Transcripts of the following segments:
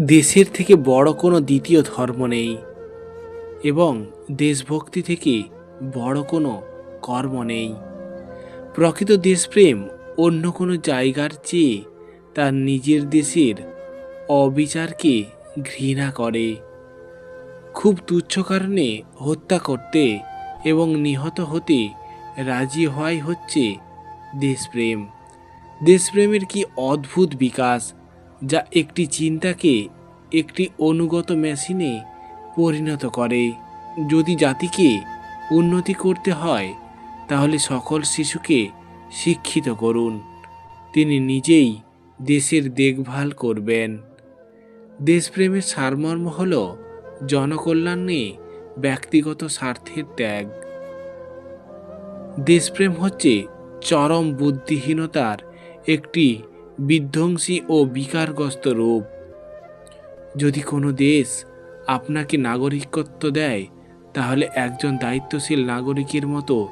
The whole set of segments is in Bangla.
দেশের থেকে বড় কোনো দ্বিতীয় ধর্ম নেই এবং দেশভক্তি থেকে বড় কোনো কর্ম নেই। প্রকৃত দেশপ্রেম অন্য কোনো জায়গার চেয়ে তার নিজের দেশের অবিচারকে ঘৃণা করে। খুব তুচ্ছ কারণে হত্যা করতে এবং নিহত হতে রাজি হওয়াই হচ্ছে দেশপ্রেম। দেশপ্রেমের কি অদ্ভুত বিকাশ যা একটি চিন্তাকে একটি অনুগত মেশিনে পরিণত করে। যদি জাতিকে উন্নতি করতে হয়, তাহলে সকল শিশুকে শিক্ষিত করুন। তিনি নিজেই দেশের দেখভাল করবেন। দেশপ্রেমের সারমর্ম হল জনকল্যাণে ব্যক্তিগত স্বার্থের ত্যাগ। দেশপ্রেম হচ্ছে চরম বুদ্ধিহীনতার একটি বিধ্বংসী ও বিকারগ্রস্ত রূপ। যদি কোনো দেশ আপনাকে নাগরিকত্ব দেয়, তাহলে একজন দায়িত্বশীল নাগরিকের মতো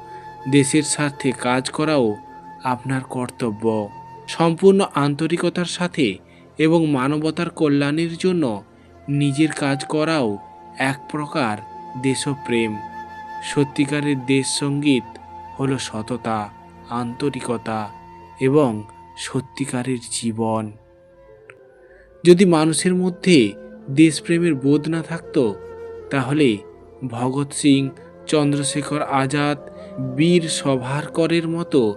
দেশের স্বার্থে কাজ করাও আপনার কর্তব্য। সম্পূর্ণ আন্তরিকতার সাথে এবং মানবতার কল্যাণের জন্য নিজের কাজ করাও এক প্রকার দেশপ্রেম। সত্যিকারের দেশ সংগীত হলো সততা, আন্তরিকতা এবং সত্যিকারের জীবন। যদি মানুষের মধ্যে দেশপ্রেমের বোধ না থাকতো, তাহলে ভগৎ সিং, চন্দ্রশেখর আজাদ, বীর সভারকরের মতো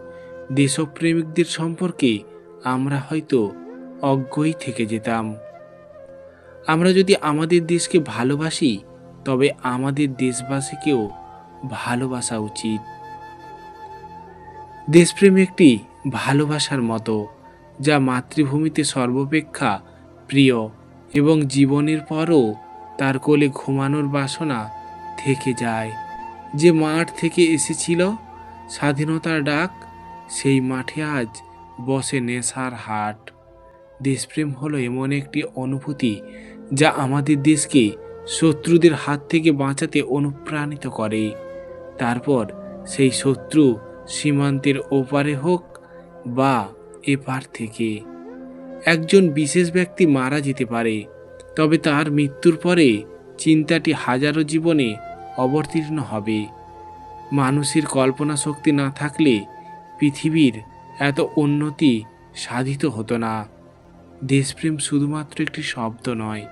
দেশপ্রেমিকদের সম্পর্কে আমরা হয়তো অজ্ঞই থেকে যেতাম। আমরা যদি আমাদের দেশকে ভালোবাসি, তবে আমাদের দেশবাসীকেও ভালোবাসা উচিত। দেশপ্রেম একটি ভালোবাসার মতো, যা মাতৃভূমিতে সর্বাপেক্ষা প্রিয় এবং জীবনের পরও তার কোলে ঘুমানোর বাসনা থেকে যায়। যে মাঠ থেকে এসেছিল স্বাধীনতার ডাক, সেই মাঠে আজ বসে নেশার হাট। দেশপ্রেম হলো এমন একটি অনুভূতি যা আমাদের দেশকে শত্রুদের হাত থেকে বাঁচাতে অনুপ্রাণিত করে। তারপর সেই শত্রু সীমান্তের ওপারে হোক বা এপার থেকে। একজন বিশেষ ব্যক্তি মারা যেতে পারে, তবে তার মৃত্যুর পরে চিন্তাটি হাজারো জীবনে অবতীর্ণ হবে। মানুষের কল্পনা শক্তি না থাকলে পৃথিবীর এত উন্নতি সাধিত হতো না। দেশপ্রেম শুধুমাত্র একটি শব্দ নয়,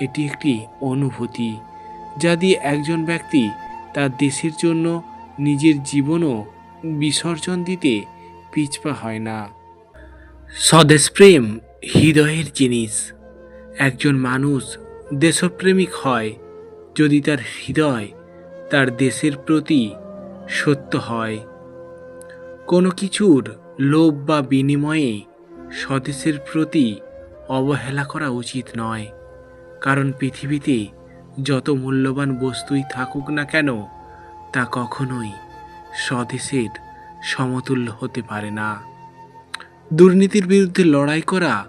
এটি একটি অনুভূতি, যা দিয়ে একজন ব্যক্তি তার দেশের জন্য নিজের জীবনও বিসর্জন দিতে পিছপা হয় না। স্বদেশপ্রেম হৃদয়ের জিনিস। একজন মানুষ দেশপ্রেমিক হয়, যদি তার হৃদয় তার দেশের প্রতি সত্য হয়। কোনো কিছুর লোভ বা বিনিময়ে স্বদেশের প্রতি অবহেলা করা উচিত নয়, কারণ পৃথিবীতে যত মূল্যবান বস্তুই থাকুক না কেন, তা কখনোই স্বদেশের সমতুল্য হতে পারে না। দুর্নীতির বিরুদ্ধে লড়াই করা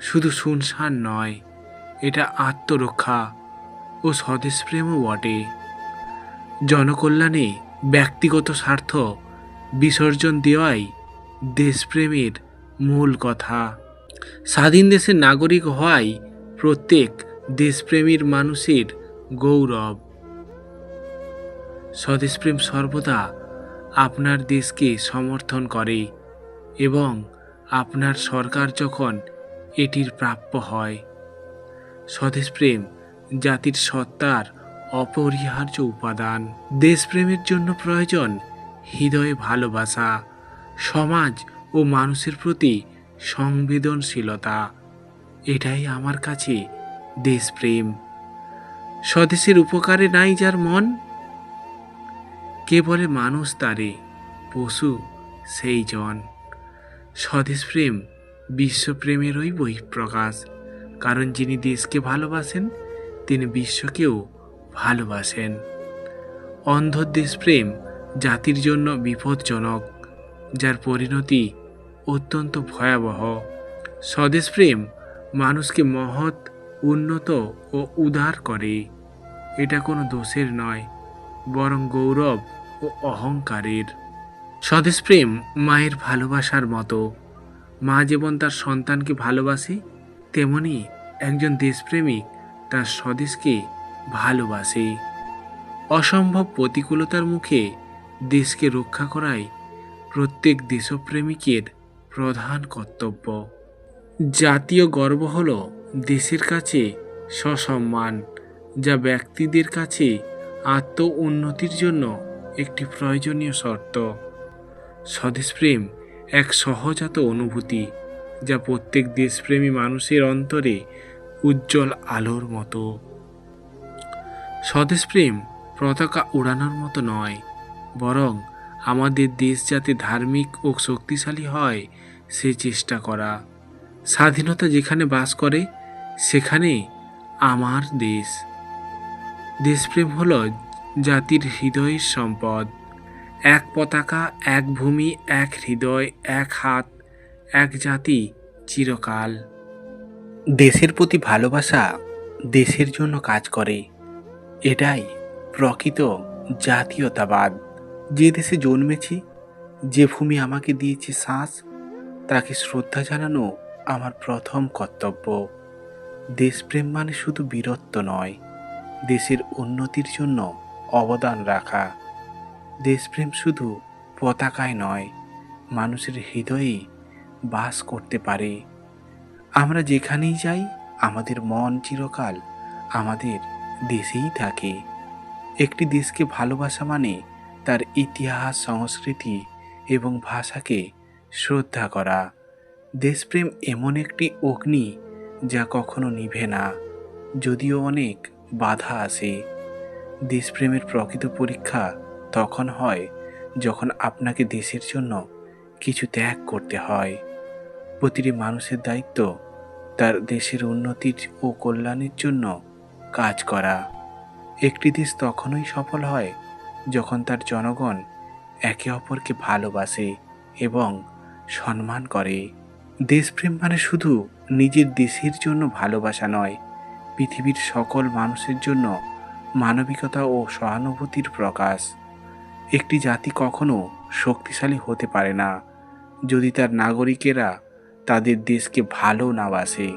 শুধু শুনশান নয়, এটা আত্মরক্ষা ও স্বদেশপ্রেমও বটে। জনকল্যাণে ব্যক্তিগত স্বার্থ বিসর্জন দেওয়াই দেশপ্রেমের মূল কথা। স্বাধীন দেশের নাগরিক হওয়াই প্রত্যেক দেশপ্রেমীর মানুষের গৌরব। স্বদেশপ্রেম সর্বদা আপনার দেশকে সমর্থন করে এবং আপনার সরকার যখন এটির প্রাপ্য হয়। স্বদেশপ্রেম, জাতির সত্তার অপরিহার্য উপাদান। দেশপ্রেমের জন্য প্রয়োজন হৃদয়ে ভালোবাসা, সমাজ ও মানুষের প্রতি সংবেদনশীলতা। এটাই আমার কাছে দেশপ্রেম। স্বদেশের উপকারে নাই যার মন কে বলে মানুষ তারে, পশু সেই জন। স্বদেশপ্রেম বিশ্বপ্রেমেরই বহিঃপ্রকাশ। কারণ যিনি দেশকে ভালোবাসেন, তিনি বিশ্বকেও ভালোবাসেন। অন্ধ দেশপ্রেম জাতির জন্য বিপজ্জনক, যার পরিণতি অত্যন্ত ভয়াবহ। স্বদেশপ্রেম মানুষকে মহৎ, উন্নত ও উদার করে। এটা কোনো দোষের নয়, বরং গৌরব ও অহংকারের স্বদেশপ্রেম মায়ের ভালোবাসার মতো। মা যেমন তার সন্তানকে ভালোবাসে, তেমনি একজন দেশপ্রেমিক তার স্বদেশকে ভালোবাসে। অসম্ভব প্রতিকূলতার মুখে দেশকে রক্ষা করাই প্রত্যেক দেশপ্রেমিকের প্রধান কর্তব্য। জাতীয় গর্ব হল দেশের কাছে সসম্মান, যা ব্যক্তিদের কাছে আত্ম উন্নতির জন্য একটি প্রয়োজনীয় শর্ত। স্বদেশপ্রেম এক সহজাত অনুভূতি যা প্রত্যেক দেশপ্রেমী মানুষের অন্তরে উজ্জ্বল আলোর মতো। স্বদেশপ্রেম পতাকা উড়ানোর মতো নয়, বরং আমাদের দেশ যাতে ধার্মিক ও শক্তিশালী হয়, সে চেষ্টা করা। স্বাধীনতা যেখানে বাস করে, সেখানে আমার দেশ। দেশপ্রেম হল জাতির হৃদয়ের সম্পদ। এক পতাকা, এক ভূমি, এক হৃদয়, এক হাত, এক জাতি চিরকাল। দেশের প্রতি ভালোবাসা দেশের জন্য কাজ করে। এটাই প্রকৃত জাতীয়তাবাদ। যে দেশে জন্মেছি, যে ভূমি আমাকে দিয়েছে শ্বাস, তাকে শ্রদ্ধা জানানো আমার প্রথম কর্তব্য। দেশপ্রেম মানে শুধু বীরত্ব নয়, দেশের উন্নতির জন্য অবদান রাখা। দেশপ্রেম শুধু পতাকায় নয়, মানুষের হৃদয়ে বাস করতে পারে। আমরা যেখানেই যাই, আমাদের মন চিরকাল আমাদের দেশেই থাকে। একটি দেশকে ভালোবাসা মানে তার ইতিহাস, সংস্কৃতি এবং ভাষাকে শ্রদ্ধা করা। দেশপ্রেম এমন একটি অগ্নি যা কখনো নিভে না, যদিও অনেক বাধা আসে। দেশপ্রেমের প্রকৃত পরীক্ষা তখন হয় যখন আপনাকে দেশের জন্য কিছু ত্যাগ করতে হয়। প্রতিটি মানুষের দায়িত্ব তার দেশের উন্নতির ও কল্যাণের জন্য কাজ করা। একটি দেশ তখনই সফল হয় যখন তার জনগণ একে অপরকে ভালোবাসে এবং সম্মান করে। দেশপ্রেম মানে শুধু নিজের দেশের জন্য ভালোবাসা নয়, পৃথিবীর সকল মানুষের জন্য মানবিকতা ও সহানুভূতির প্রকাশ। একটি জাতি কখনো শক্তিশালী হতে পারে না, যদি তার নাগরিকেরা তাদের দেশকে ভালো না বাসে।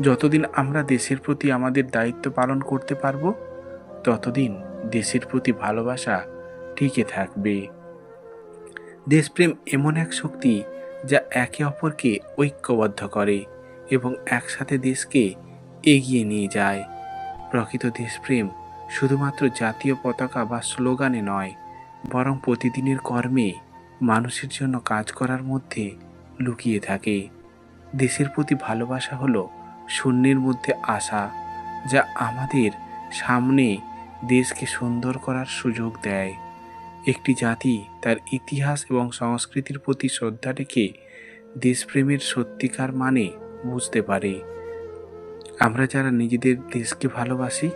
যতদিন আমরা দেশের প্রতি আমাদের দায়িত্ব পালন করতে পারব, ততদিন দেশের প্রতি ভালোবাসা টিকে থাকবে। দেশপ্রেম এমন এক শক্তি যা একে অপরকে ঐক্যবদ্ধ করে এবং একসাথে দেশকে এগিয়ে নিয়ে যায়। প্রকৃত দেশপ্রেম শুধুমাত্র জাতীয় পতাকা বা স্লোগানে নয়, বরং প্রতিদিনের কর্মে মানুষের জন্য কাজ করার মধ্যে লুকিয়ে থাকে। দেশের প্রতি ভালোবাসা হলো শূন্যের মধ্যে আশা যা আমাদের সামনে দেশকে সুন্দর করার সুযোগ দেয়। একটি জাতি তার ইতিহাস এবং সংস্কৃতির প্রতি শ্রদ্ধা রেখে দেশপ্রেমের সত্যিকার মানে বুঝতে পারে। আমরা যারা নিজেদের দেশকে ভালোবাসি,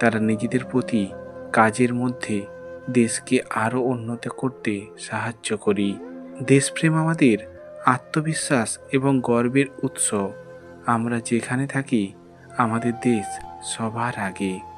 তারা নিজেদের প্রতি কাজের মধ্যে দেশকে আরও উন্নত করতে সাহায্য করি। দেশপ্রেম আমাদের আত্মবিশ্বাস এবং গর্বের উৎস। আমরা যেখানে থাকি, আমাদের দেশ সবার আগে।